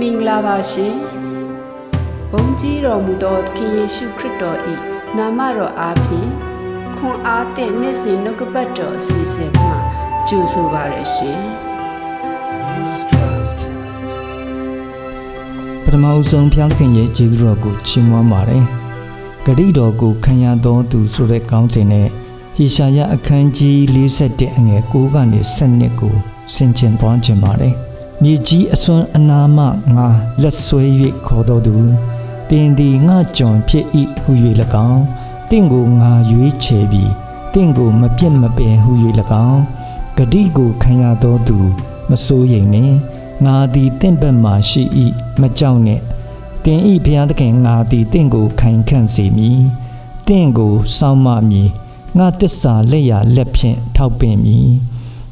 မင်္ဂလာပါရှင်ဘုန်းကြီးတော်မူသောသခင်ယေရှုခရစ်တော်၏နာမတော်အားဖြင့်ခွန်အားသည့်နေ့စဉ်နှုတ်ကပတ်တော်အစီအစဉ်မှာကြိုဆိုပါရရှင်ပထမအဆုံးဖျားသခင်ရဲ့ကျေးဇူးတော်ကိုချီးမွမ်းပါတယ်။ဂရိတော်ကိုခံရတော်သူဆိုတဲ့ကောင်းစဉ်နဲ့ဟေရှာယအခန်းကြီး41အငယ်9ကနေ12ကိုဆင်ခြင်သွားခြင်းပါတယ်။ မြေကြီးအစွန်းအနာမငါလက်ဆွဲ၍ခေါ်တော်သူတင်ဒီငါကြုံဖြစ်၏ဟု၍၎င်းတင့်ကိုငါရွေးချယ်ပြီးတင့်ကိုမပြစ်မပင်ဟု၍၎င်းဂတိကိုခံရတော်သူမစိုးရိမ်နှင့်ငါသည်တင့်ဘက်မှရှိ၏မကြောက်နှင့်တင်ဤဘုရားသခင်ငါသည်တင့်ကိုခိုင်ခန့်စေမည်တင့်ကိုစောင့်မမည်ငါတစ္ဆာလက်ရလက်ဖြင့်ထောက်ပင်မည်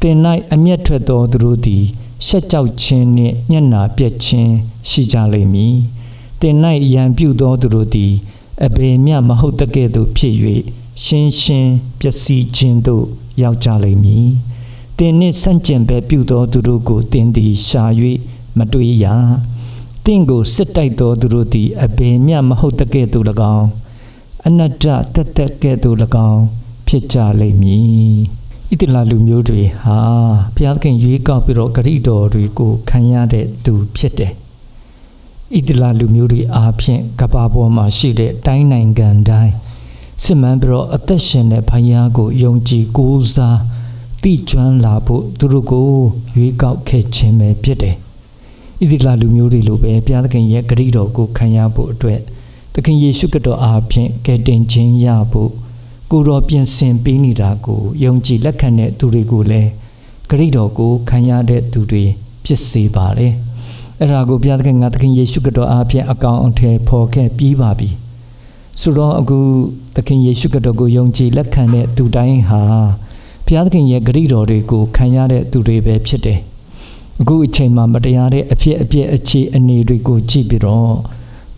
တင်၌အမျက်ထွက်သောသူတို့သည် ရှက်ကြောက်ခြင်းနှင့်ညံ့နာပြက်ခြင်းရှိကြလိမ့်မည်တင်၌ရန်ပြုသောသူတို့သည်အဘယ်မျှမဟုတ်တကဲ့သို့ဖြစ်၍ရှင်းရှင်းပျက်စီးခြင်းသို့ရောက်ကြလိမ့်မည်တင်နှင့်ဆန့်ကျင်ဘက်ပြုသောသူတို့ကိုတင်သည်ရှာ၍မတွေ့ရတင့်ကိုစစ်တိုက်သောသူတို့သည်အဘယ်မျှမဟုတ်တကဲ့သို့၎င်းအနတ္တတက်တက်ကဲ့သို့၎င်းဖြစ်ကြလိမ့်မည် ဣတိလလူမျိုးတွေဟာဘုရားသခင်ရွေးကောက်ပြီးတော့ဂရိတော်တွေကိုခံရတဲ့သူဖြစ်တယ်ဣတိလလူမျိုးတွေအားဖြင့်ကပ္ပပေါ်မှာရှိတဲ့တိုင်းနိုင်ငံတိုင်းစစ်မှန်ပြီးတော့အသက်ရှင်တဲ့ဘုရားကိုယုံကြည်ကိုးစားတိကျွမ်းလာဖို့သူတို့ကိုရွေးကောက်ခဲ့ခြင်းပဲဖြစ်တယ်ဣသလလူမျိုးတွေလိုပဲဘုရားသခင်ရဲ့ဂရုတော်ကိုခံရဖို့အတွက်သခင်ယေရှုခရစ်တော်အားဖြင့်ကယ်တင်ခြင်းရဖို့ ကိုယ်တော်ပြင်ဆင်ပေးနေတာကိုယုံကြည်လက်ခံတဲ့သူတွေကိုလည်းဂရုတော်ကိုခံရတဲ့သူတွေဖြစ်စေပါတယ်အဲ့ဒါကိုဘုရားသခင်ကသခင်ယေရှုခရစ်တော်အားဖြင့်အကောင်အထည်ဖော်ခဲ့ပြီးပါပြီဆိုတော့အခုသခင်ယေရှုခရစ်တော်ကိုယုံကြည်လက်ခံတဲ့သူတိုင်းဟာဘုရားသခင်ရဲ့ဂရုတော်တွေကိုခံရတဲ့သူတွေပဲဖြစ်တယ်အခုအချိန်မှာမတရားတဲ့အဖြစ်အပျက်အခြေအနေတွေကိုကြည့်ပြီးတော့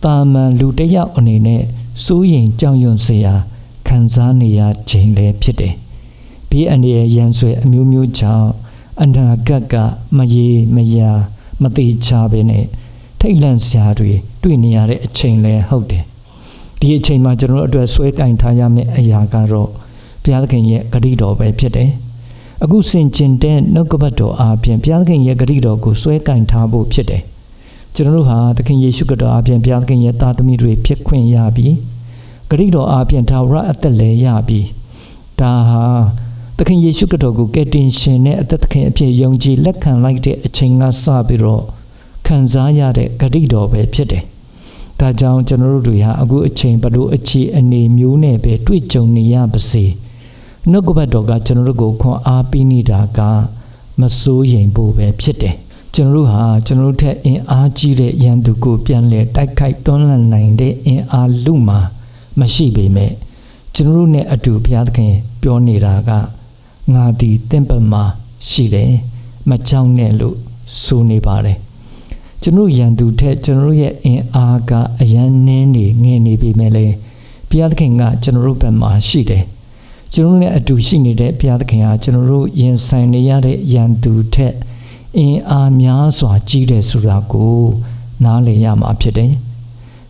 တာမန်လူတစ်ယောက်အနေနဲ့စိုးရင်ကြောက်ရွံ့စရာ ခံစားနေရခြင်းလည်းဖြစ်တယ်။ဘေးအန္တရာယ်ရန်ဆွဲအမျိုးမျိုးကြောင့်အနာဂတ်ကမရေမရာမသေးချပဲနဲ့ထိတ်လန့်စရာတွေတွေ့နေရတဲ့အချိန်လည်းဟုတ်တယ်။ဒီအချိန်မှာကျွန်တော်တို့အတွက်ဆွဲကင်ထားရမယ့်အရာကတော့ဘုရားသခင်ရဲ့ဂရုတော်ပဲဖြစ်တယ်။အခုစင်ကျင်တဲ့နှုတ်ကပတ်တော်အားဖြင့်ဘုရားသခင်ရဲ့ဂရုတော်ကိုဆွဲကင်ထားဖို့ဖြစ်တယ်။ကျွန်တော်တို့ဟာသခင်ယေရှုခရစ်တော်အားဖြင့်ဘုရားသခင်ရဲ့သားသမီးတွေဖြစ်ခွင့်ရပြီး ဂရိတော်အားဖြင့်ထာဝရအသက်လည်းရပြီးဒါဟာသခင်ယေရှုခရစ်တော်ကိုကယ်တင်ရှင်နဲ့အသက်သခင်အဖြစ်ယုံကြည်လက်ခံလိုက်တဲ့အချိန်ကစပြီးတော့ခံစားရတဲ့ဂရိတော်ပဲဖြစ်တယ်။ဒါကြောင့်ကျွန်တော်တို့တွေဟာအခုအချိန်ဘလို့အခြေအနေမျိုးနဲ့ပဲတွေ့ကြုံနေရပါစေ။နှုတ်ကပတ်တော်ကကျွန်တော်တို့ကိုခွန်အားပေးနေတာကမစိုးရိမ်ဖို့ပဲဖြစ်တယ်။ကျွန်တော်တို့ဟာကျွန်တော်တို့ထက်အင်အားကြီးတဲ့ရန်သူကိုပြန်လဲတိုက်ခိုက်တွန်းလှန်နိုင်တဲ့အင်အားလူမှာ မရှိပေမဲ့ကျွန်တော်တို့နဲ့အတူဘုရားသခင် ပြောနေတာကငါဒီတင့်ပတ်မှာရှိတယ်မကြောက်နဲ့လို့ဆိုနေပါတယ်ကျွန်တော်ရန်သူထက်ကျွန်တော်ရဲ့အင်အားကအရန်နင်းနေငယ်နေပေမဲ့လေဘုရားသခင်ကကျွန်တော်တို့ဘက်မှာရှိတယ်ကျွန်တော်နဲ့အတူရှိနေတဲ့ဘုရားသခင်ဟာကျွန်တော်တို့ရင်ဆိုင်နေရတဲ့ရန်သူထက်အင်အားများစွာကြီးတယ်ဆိုတာကို နားလည်ရမှာဖြစ်တယ်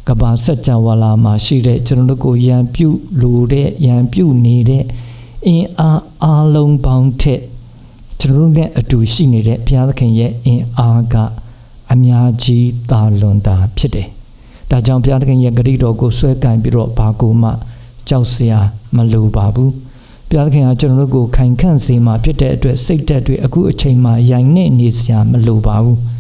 ကဘာစัจ java လာမှာရှိတဲ့ကျွန်တော်တို့ကိုရန်ပြုလို့တဲ့ရန်ပြုနေတဲ့အင်အားအလုံးပေါင်းထက်ကျွန်တော်တို့နဲ့အတူရှိနေတဲ့ဘုရားသခင်ရဲ့အင်အားကအများကြီးသာလွန်တာဖြစ်တယ်။ဒါကြောင့်ဘုရားသခင်ရဲ့ဂရုတော်ကိုဆွဲကင်ပြီးတော့ဘာကိုမှကြောက်စရာမလိုပါဘူး။ဘုရားသခင်ကကျွန်တော်တို့ကိုခိုင်ခန့်စေမှာဖြစ်တဲ့အတွက်စိတ်သက်တွေအခုအချိန်မှာရိုင်နေနေစရာမလိုပါဘူး။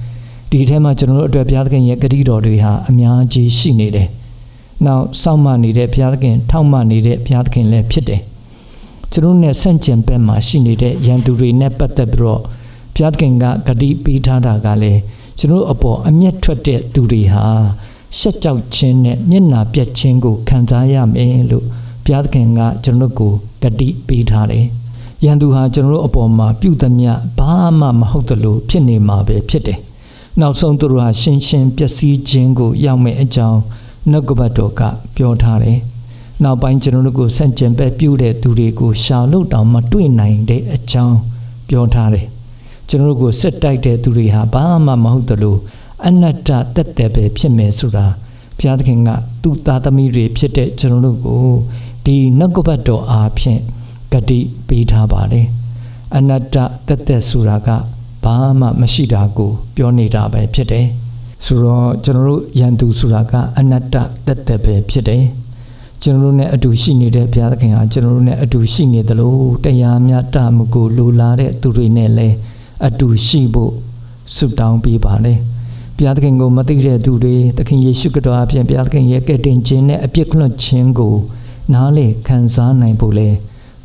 ဒီထဲမှာကျွန်တော်တို့အတွက်ဘုရားသခင်ရဲ့ဂရုတော်တွေဟာအများကြီးရှိနေတယ်။နောက်စောင့်မနေတဲ့ဘုရားသခင် ထောက်မနေတဲ့ဘုရားသခင်လည်းဖြစ်တယ်။ကျွန်တော်နဲ့ဆန့်ကျင်ဘက်မှာရှိနေတဲ့ရန်သူတွေနဲ့ပတ်သက်ပြီးတော့ဘုရားသခင်ကဂတိပေးထားတာကလည်းကျွန်တော်အပေါ်အမျက်ထွက်တဲ့သူတွေဟာရှက်ကြောက်ခြင်းနဲ့မျက်နာပြတ်ခြင်းကိုခံစားရမယ်လို့ဘုရားသခင်ကကျွန်တော်ကိုဂတိပေးထားတယ်။ရန်သူဟာကျွန်တော်အပေါ်မှာပြုသမျှဘာမှမဟုတ်သလိုဖြစ်နေမှာပဲဖြစ်တယ်။ နောက်ဆုံးသူတို့ဟာရှင်းရှင်းပျက်စီးခြင်းကိုရောက်မဲ့အကြောင်းနှုတ်ကပတ်တော်ကပြောထားတယ်။နောက်ပိုင်းကျွန်တော်တို့ကိုဆန့်ကျင်ဘက်ပြုတဲ့သူတွေကိုရှာလို့တောင်မတွေ့နိုင်တဲ့အကြောင်းပြောထားတယ်။ကျွန်တော်တို့ကိုစစ်တိုက်တဲ့သူတွေဟာဘာမှမဟုတ်သလိုအနတ္တတက်တယ်ပဲဖြစ်မယ်ဆိုတာဘုရားသခင်ကသူ့သားသမီးတွေဖြစ်တဲ့ကျွန်တော်တို့ကိုဒီနှုတ်ကပတ်တော်အားဖြင့်ဂတိပေးထားပါတယ်အနတ္တတက်တယ်ဆိုတာက ဘာမှမရှိတာကိုပြောနေတာပဲဖြစ်တယ်ဆိုတော့ကျွန်တော်တို့ယန္တူဆိုတာကအနတ္တတက်တယ်ပဲဖြစ်တယ်ကျွန်တော်တို့ ਨੇ အတူရှိနေတဲ့ဘုရားသခင်ဟာကျွန်တော်တို့ ਨੇ အတူရှိနေတယ်လို့တရားမြတ်တမှုကိုလိုလားတဲ့သူတွေနဲ့လည်းအတူရှိဖို့ဆုတောင်းပေးပါလေဘုရားသခင်ကိုမသိတဲ့သူတွေသခင်ယေရှုခရစ်တော်အပြင်ဘုရားသခင်ရဲ့ကယ်တင်ခြင်းနဲ့အပြစ်ခွင့်ခြင်းကိုနားလေခံစားနိုင်ဖို့လဲ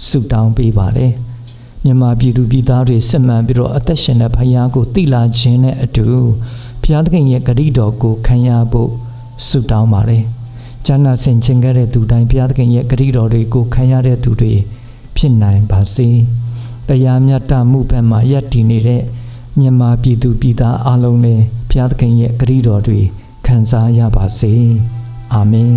ဆုတောင်းပေးပါလေ မြန်မာပြည်သူပြည်သားတွေစစ်မှန်ပြီးတော့အသက်ရှင်တဲ့ဘုရားကိုသိလာခြင်းနဲ့အတူဘုရားသခင်ရဲ့ဂရုတော်ကိုခံရဖို့ဆုတောင်းပါလေ။ကျမ်းနာဆင်ခြင်ခဲ့တဲ့သူတိုင်းဘုရားသခင်ရဲ့ဂရုတော်တွေကိုခံရတဲ့သူတွေဖြစ်နိုင်ပါစေ။တရားမြတ်တမှုဘက်မှာယက်တည်နေတဲ့မြန်မာပြည်သူပြည်သားအလုံးလည်းဘုရားသခင်ရဲ့ဂရုတော်တွေခံစားရပါစေ။အာမင်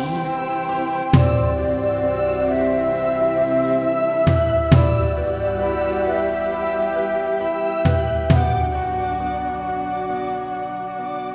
်